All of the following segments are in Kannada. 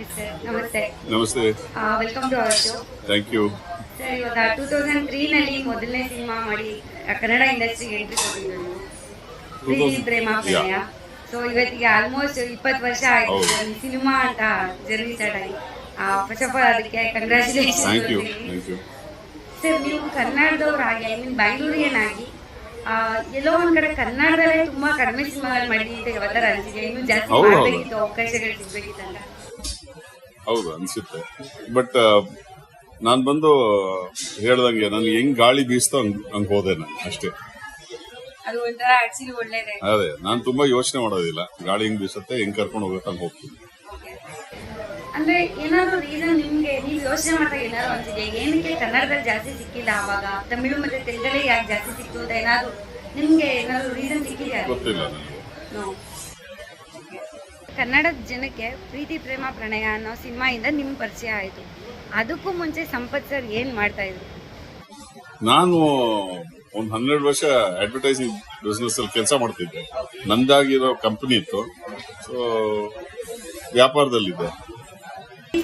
ನಮಸ್ತೆ ನಮಸ್ತೆ welcome to our show thank you sir ಇವಾಗ ಟೂ ತೌಸಂಡ್ ತ್ರೀನಲ್ಲಿ ಮೊದಲನೇ ಸಿನಿಮಾ ಮಾಡಿ ಕನ್ನಡ ಇಂಡಸ್ಟ್ರಿಗೆ ಎಂಟ್ರಿ ಕೊಟ್ಟಿದ್ರು ಪ್ರೀತಿ ಪ್ರೇಮ ಪ್ರಣಯ ಸೊ ಇವತ್ತಿಗೆ ಆಲ್ಮೋಸ್ಟ್ ಇಪ್ಪತ್ತು ವರ್ಷ ಆಯ್ತು. ಸಿನಿಮಾ ಅಂತ ಜರ್ನಿ ಸ್ಟಾರ್ಟ್ ಆಗಿ. ಫಸ್ಟ್ ಆಫ್ ಆಲ್ ಅದಕ್ಕೆ ಕಂಗ್ರ್ಯಾಚುಲೇಷನ್ ಸರ್ ನೀವು ಕನ್ನಡದವರಾಗಿ ಐ ಮೀನ್ ಬ್ಯಾಂಗ್ಳೂರಿಯನಾಗಿ ಆ, ಎಲ್ಲೋ ಒಂದ್ ಕಡೆ ಕನ್ನಡದಲ್ಲೇ ತುಂಬಾ ಕಡಿಮೆ ಸಿನಿಮಾಗಳು ಮಾಡಿ ಅಂತ ಅನ್ಸಿದೆ. ಇನ್ನೂ ಜಾಸ್ತಿ. ಮಾಡ್ಬೇಕಿತ್ತು ಅವಕಾಶಗಳು ಸಿಗ್ಬೇಕಿತ್ತಂತ. ಹೌದು ಅನ್ಸುತ್ತೆ. ಬಟ್ ನಾನು ಬಂದು ಹೇಳ್ದಂಗೆ ನನ್ಗೆ ಹೆಂಗ್ ಗಾಳಿ ಬೀಸ್ತೋ ಹಂಗ್ ಹೋದೆ ನಾನು ಅಷ್ಟೇ. ಅದು ನಾನು ತುಂಬಾ ಯೋಚನೆ ಮಾಡೋದಿಲ್ಲ. ಗಾಳಿ ಹೆಂಗ್ ಬೀಸುತ್ತೆ ಹೆಂಗ್ ಕರ್ಕೊಂಡು ಹೋಗುತ್ತೆ ಹಂಗ್ ಹೋಗ್ತೀನಿ. ಅಂದ್ರೆ ಏನಾದ್ರು ರೀಸನ್ ನಿಮ್ಗೆ ನೀವು ಯೋಚನೆ ಮಾಡಿದಾಗ ಏನಾದ್ರು ಅನ್ಸಿದೆ ಏನಕ್ಕೆ ಕನ್ನಡದಲ್ಲಿ ಜಾಸ್ತಿ ಸಿಕ್ಕಿಲ್ಲ ಆವಾಗ ತಮಿಳು ಮತ್ತೆ ತೆಲುಗಲ್ಲಿ ಯಾಕೆ ಜಾಸ್ತಿ ಸಿಕ್ತು ಅಂತ ಏನಾದ್ರು ನಿಮ್ಗೆ ಏನಾದ್ರು ರೀಸನ್ ಗೊತ್ತಿಲ್ಲ No. ಕನ್ನಡದ ಜನಕ್ಕೆ ಪ್ರೀತಿ ಪ್ರೇಮ ಪ್ರಣಯ ಅನ್ನೋ ಸಿನಿಮಾಯಿಂದ ನಿಮ್ ಪರಿಚಯ ಆಯ್ತು. ಅದಕ್ಕೂ ಮುಂಚೆ ಸಂಪತ್ ಸರ್ ಏನ್ ಮಾಡ್ತಾ ಇದ್ರು? ನಾನು ಒಂದ್ ಹನ್ನೆರಡು ವರ್ಷ ಅಡ್ವರ್ಟೈಸಿಂಗ್ ಬಿಸ್ನೆಸ್ ಅಲ್ಲಿ ಕೆಲಸ ಮಾಡ್ತಿದ್ದೆ. ನಂದಾಗಿರೋ ಕಂಪನಿ ಇತ್ತು. ಸೊ ವ್ಯಾಪಾರದಲ್ಲಿದ್ದೆ.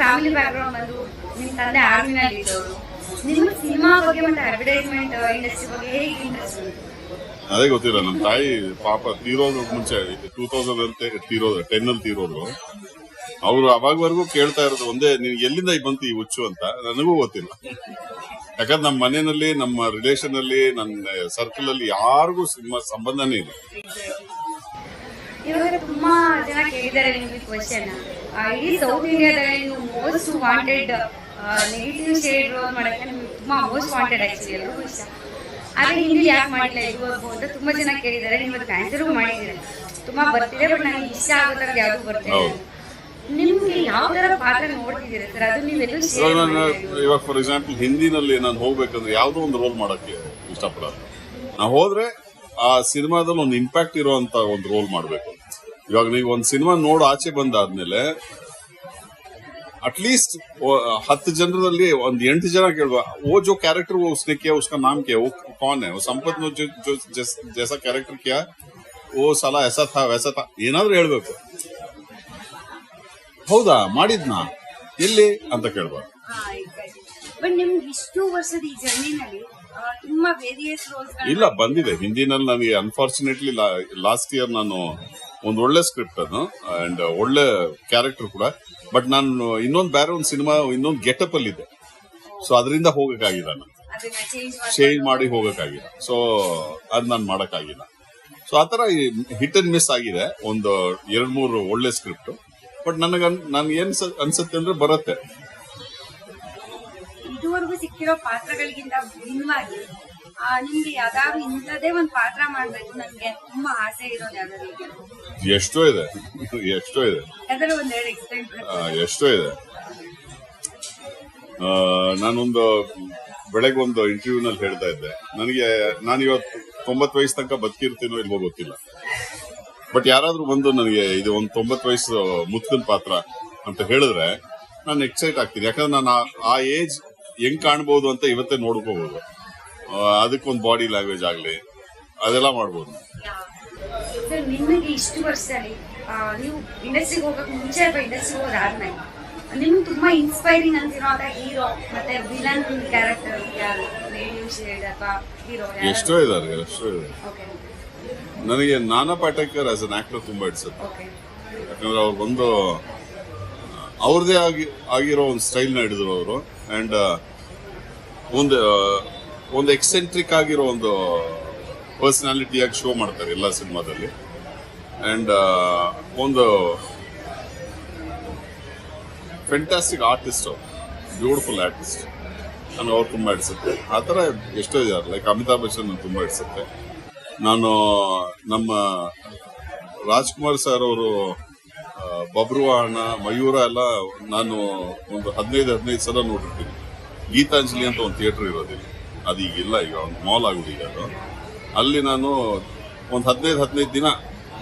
ಫ್ಯಾಮಿಲಿ ಬ್ಯಾಕ್ಗ್ರೌಂಡ್ ಬಂದು ನಿಮ್ ತಂದೆ ಆರ್ಮಿನಲ್ಲಿ ಇದ್ದವರು ನಿಮ್ಮ ಸಿನಿಮಾ ಬಗ್ಗೆ ಮತ್ತೆ ಅಡ್ವರ್ಟೈಸ್ಮೆಂಟ್ ಇಂಡಸ್ಟ್ರಿ ಬಗ್ಗೆ ಹೇಗೆ ಇಂಟ್ರೆಸ್ಟ್ ಅದೇ ಗೊತ್ತಿಲ್ಲ ನಮ್ಮ ತಾಯಿ ಪಾಪ ತೀರೋದು ಮುಂಚೆ ಟೂ ತೌಸಂಡ್ ಅಂತ ತೀರೋದು ಟೆನ್ ಅಲ್ಲಿ ತೀರೋದು. ಅವರು ಅವಾಗವರೆಗೂ ಕೇಳ್ತಾ ಇರೋದು, ಒಂದೇ, ನೀನ್ ಎಲ್ಲಿಂದ ಬಂತು ಈ ಹುಚ್ಚು ಅಂತ? ನನಗೂ ಗೊತ್ತಿಲ್ಲ. ಯಾಕಂದ್ರೆ ನಮ್ಮ ಮನೆಯಲ್ಲಿ, ನಮ್ಮ ರಿಲೇಷನ್ ಅಲ್ಲಿ ನನ್ನ ಸರ್ಕಲ್ ಅಲ್ಲಿ ಯಾರಿಗೂ ಸಿನಿಮಾ ಸಂಬಂಧನೇ ಇಲ್ಲ. ತುಂಬಾ ಆದ್ರೆ ಹಿಂದಿ ಯಾಕೆ ಮಾಡಿಲ್ಲ ಇದುವರೆಗೂ ಅಂತ ತುಂಬಾ ಜನ ಕೇಳಿದ್ದಾರೆ ನೀವು ಅದಕ್ಕೆ ಆನ್ಸರ್ಗೂ ಮಾಡಿದ್ದೀರ ತುಂಬಾ ಬರ್ತಿದೆ ಬಟ್ ನನಗೆ ಇಷ್ಟ ಆಗೋ ಥರದ್ದು ಯಾವುದು ಬರ್ತಿದೆ. ನಿಮ್ಗೆ ಯಾವ ತರ ಪಾತ್ರ ನೋಡ್ತಿದ್ದೀರಾ ಸರ್? ಅದು ನೀವೆಲ್ಲೂ ಇವಾಗ ಶೇರ್ ನಾನು ಇವಾಗ ಫಾರ್ ಎಕ್ಸಾಂಪಲ್ ಹಿಂದಿನಲ್ಲಿ ನಾನು ಹೋಗ್ಬೇಕಂದ್ರೆ ಯಾವುದೋ ಒಂದು ರೋಲ್ ಮಾಡಕ್ಕೆ ಇಷ್ಟಪಡೋದು. ನಾ ಹೋದ್ರೆ ಆ ಸಿನಿಮಾದಲ್ಲಿ ಒಂದು ಇಂಪ್ಯಾಕ್ಟ್ ಇರುವಂತ ಒಂದು ರೋಲ್ ಮಾಡಬೇಕು ಇವಾಗ ನೀವು ಒಂದು ಸಿನಿಮಾ ನೋಡ್ ಆಚೆ ಬಂದಾದ್ಮೇಲೆ ಅಟ್ಲೀಸ್ಟ್ ಹತ್ತು ಜನರಲ್ಲಿ ಒಂದ್ ಎಂಟು ಜನ ಕೇಳುವ ಓ ಜೋ ಕ್ಯಾರೆಕ್ಟರ್ वो उसने किया उसका नाम क्या है वो कौन है वो संपत ने जो, जो जैस- जैसा कैरेक्टर किया वो साला ऐसा था वैसा था ಏನಾದ್ರೂ ಹೇಳ್ಬೇಕು ಹೌದಾ ಮಾಡಿದ್ನಾ ಎಲ್ಲಿ ಅಂತ ಕೇಳ್ಬಾರ್ದು ಬಟ್ ನಿಮ್ಗೆ ಇಷ್ಟು ವರ್ಷದ ಈ ಜರ್ನಿನಲ್ಲಿ ತುಂಬಾ ವೇರಿಯಸ್ ರೋಲ್ಸ್ ಇಲ್ಲ ಬಂದಿದೆ ಹಿಂದಿನಲ್ಲಿ ನನಗೆ ಅನ್ಫಾರ್ಚುನೇಟ್ಲಿ ಲಾಸ್ಟ್ ಇಯರ್ ನಾನು ಒಂದು ಒಳ್ಳೆ ಸ್ಕ್ರಿಪ್ಟ್ ಅದು ಅಂಡ್ ಒಳ್ಳೆ ಕ್ಯಾರೆಕ್ಟರ್ ಕೂಡ. ಬಟ್ ನಾನು ಇನ್ನೊಂದು ಬೇರೆ ಒಂದು ಸಿನಿಮಾ ಇನ್ನೊಂದು ಗೆಟಪ್ ಅಲ್ಲಿ ಇದೆ ಸೊ ಅದರಿಂದ ಹೋಗಕ್ಕಾಗಿಲ್ಲ ನಾನು ಚೇಂಜ್ ಮಾಡಿ ಹೋಗಕ್ಕಾಗಿಲ್ಲ. ಸೊ ಅದ್ ನಾನು ಮಾಡಕ್ಕಾಗಿಲ್ಲ. ಸೊ ಆತರ ಹಿಟ್ ಅಂಡ್ ಮಿಸ್ ಆಗಿದೆ. ಒಂದು ಎರಡ್ ಮೂರು ಒಳ್ಳೆ ಸ್ಕ್ರಿಪ್ಟ್ ಬಟ್ ನನಗೆ ನನ್ಗೆ ಏನ್ ಅನ್ಸುತ್ತೆ ಅಂದ್ರೆ ಬರುತ್ತೆ. ಇದುವರೆಗೂ ಸಿಕ್ಕಿರೋ ಪಾತ್ರಗಳಿಗಿಂತ ಭಿನ್ನವಾಗಿ ನಿಮ್ಗೆ ಯಾವ್ದಾದ್ರು ಇಂಥದೇ ಒಂದ್ ಪಾತ್ರ ಮಾಡ್ಬೇಕು ನನ್ಗೆ ತುಂಬಾ ಆಸೆ ಇರೋದು ಯಾವ್ದಾದ್ರು? ಎಷ್ಟೋ ಇದೆ. ಎಷ್ಟೋ ಇದೆ. ಯಾವ್ದಾದ್ರು ಎಕ್ಸ್ಪ್ಲೈನ್ ಆ, ಎಷ್ಟೋ ಇದೆ. ಆ, ನಾನೊಂದು ಬೆಳಗ್ಗೆ ಒಂದು ಇಂಟರ್ವ್ಯೂ ನಲ್ಲಿ ಹೇಳ್ತಾ ಇದ್ದೆ. ನನಗೆ ನಾನು ಇವತ್ತು ತೊಂಬತ್ತು ವಯಸ್ಸು ತನಕ ಬದುಕಿರ್ತೀನೋ ಇಲ್ವೋ ಗೊತ್ತಿಲ್ಲ. ಬಟ್ ಯಾರಾದ್ರೂ ಬಂದು ನನಗೆ ಇದು ಒಂದು ತೊಂಬತ್ತು ವಯಸ್ಸು ಮುತ್ತಿನ ಪಾತ್ರ ಅಂತ ಹೇಳಿದ್ರೆ ನಾನು ಎಕ್ಸೈಟ್ ಆಗ್ತೀನಿ. ಯಾಕಂದ್ರೆ ನಾನು ಆ- ಆ ಏಜ್ ಹೆಂಗ್ ಕಾಣ್ಬೋದು ಅಂತ ಇವತ್ತೇ ನೋಡ್ಕೋಬಹುದು ಅದಕ್ಕೊಂದು ಬಾಡಿ ಲ್ಯಾಂಗ್ವೇಜ್ ಆಗಲಿ ಅದೆಲ್ಲ ಮಾಡ್ಬೋದು. ಸರ್ ನಿಮಗೆ ಇಷ್ಟು ವರ್ಷದಲ್ಲಿ ನೀವು ಇಂಡಸ್ಟ್ರಿಗೆ ಹೋಗಕ್ ಮುಂಚೆ ಅಥವಾ ಇಂಡಸ್ಟ್ರಿಗೆ ಹೋದಾದ್ಮೇಲೆ ನಿಮ್ಗೆ ತುಂಬಾ ಇನ್ಸ್ಪೈರಿಂಗ್ ಅಂತಿರೋ ಅಂತ ಹೀರೋ ಮತ್ತೆ ವಿಲನ್ ಕ್ಯಾರೆಕ್ಟರ್ ಯಾರು ರೇಡಿಯೋ ಶೇಡ್ ಅಥವಾ ಹೀರೋ ಎಷ್ಟೋ ಇದಾರೆ ಎಷ್ಟೋ ಇದೆ ಓಕೆ ನನಗೆ ನಾನಾ ಪಾಟೇಕರ್ ಆಸ್ ಅನ್ ಆಕ್ಟರ್ ತುಂಬಾ ಇಡ್ಸುತ್ತೆ ಯಾಕಂದ್ರೆ ಅವ್ರು ಬಂದು ಅವ್ರದೇ ಆಗಿ ಆಗಿರೋ ಒಂದು ಸ್ಟೈಲ್ನ ಹಿಡಿದ್ರು ಅವರು. ಅಂಡ್ ಒಂದು ಒಂದು ಎಕ್ಸೆಂಟ್ರಿಕ್ ಆಗಿರೋ ಒಂದು ಪರ್ಸನಾಲಿಟಿಯಾಗಿ ಶೋ ಮಾಡ್ತಾರೆ ಎಲ್ಲ ಸಿನಿಮಾದಲ್ಲಿ. ಅಂಡ್ ಒಂದು ಫೆಂಟಾಸ್ಟಿಕ್ ಆರ್ಟಿಸ್ಟ್ ಬ್ಯೂಟಿಫುಲ್ ಆರ್ಟಿಸ್ಟ್ ನನಗೆ ಅವ್ರು ತುಂಬ ಹಿಡಿಸುತ್ತೆ ಆ ಥರ ಎಷ್ಟೋ ಇದ್ದಾರೆ. ಲೈಕ್ ಅಮಿತಾಬ್ ಬಚ್ಚನ್ ತುಂಬಾ ಇಡಿಸುತ್ತೆ. ನಾನು, ನಮ್ಮ ರಾಜ್ಕುಮಾರ್ ಸರ್ ಅವರು ಬಬ್ರುವಾಹಣ ಮಯೂರ ಎಲ್ಲ ನಾನು ಒಂದು ಹದಿನೈದು ಹದಿನೈದು ಸಲ ನೋಡಿರ್ತೀನಿ. ಗೀತಾಂಜಲಿ ಅಂತ ಒಂದು ಥಿಯೇಟರ್ ಇರೋದಿಲ್ಲ. ಅದು ಈಗಿಲ್ಲ, ಈಗ ಒಂದು ಮಾಲ್ ಆಗ್ಬಿಟ್ಟಿದೆ ಅದು. ಅಲ್ಲಿ ನಾನು ಒಂದು ಹದಿನೈದು ಹದಿನೈದು ದಿನ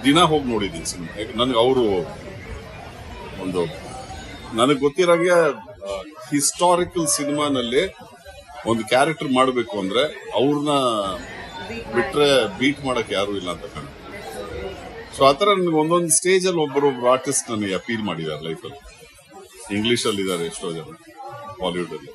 ದಿನ ಹೋಗಿ ನೋಡಿದ್ದೀನಿ ಸಿನಿಮಾ. ನನಗೆ ಅವರು ಒಂದು, ನನಗೆ ಗೊತ್ತಿರೋಂಗೆ ಹಿಸ್ಟಾರಿಕಲ್ ಸಿನಿಮಾನಲ್ಲಿ ಒಂದು ಕ್ಯಾರೆಕ್ಟರ್ ಮಾಡಬೇಕು ಅಂದ್ರೆ ಅವ್ರನ್ನ ಬಿಟ್ಟರೆ ಬೀಟ್ ಮಾಡಕ್ ಯಾರು ಇಲ್ಲ ಅಂತ ಕಾಣುತ್ತೆ ಸೊ ಆತರ ನನಗೆ ಒಂದೊಂದು ಸ್ಟೇಜ್ ಅಲ್ಲಿ ಒಬ್ಬರೊಬ್ರು ಆರ್ಟಿಸ್ಟ್ ನನಗೆ ಅಪೀಲ್ ಮಾಡಿದ್ದಾರೆ ಲೈಫಲ್ಲಿ ಇಂಗ್ಲಿಷ್ ಇದ್ದಾರೆ ಎಷ್ಟೋ ಜನ ಬಾಲಿವುಡ್ ಅಲ್ಲಿ.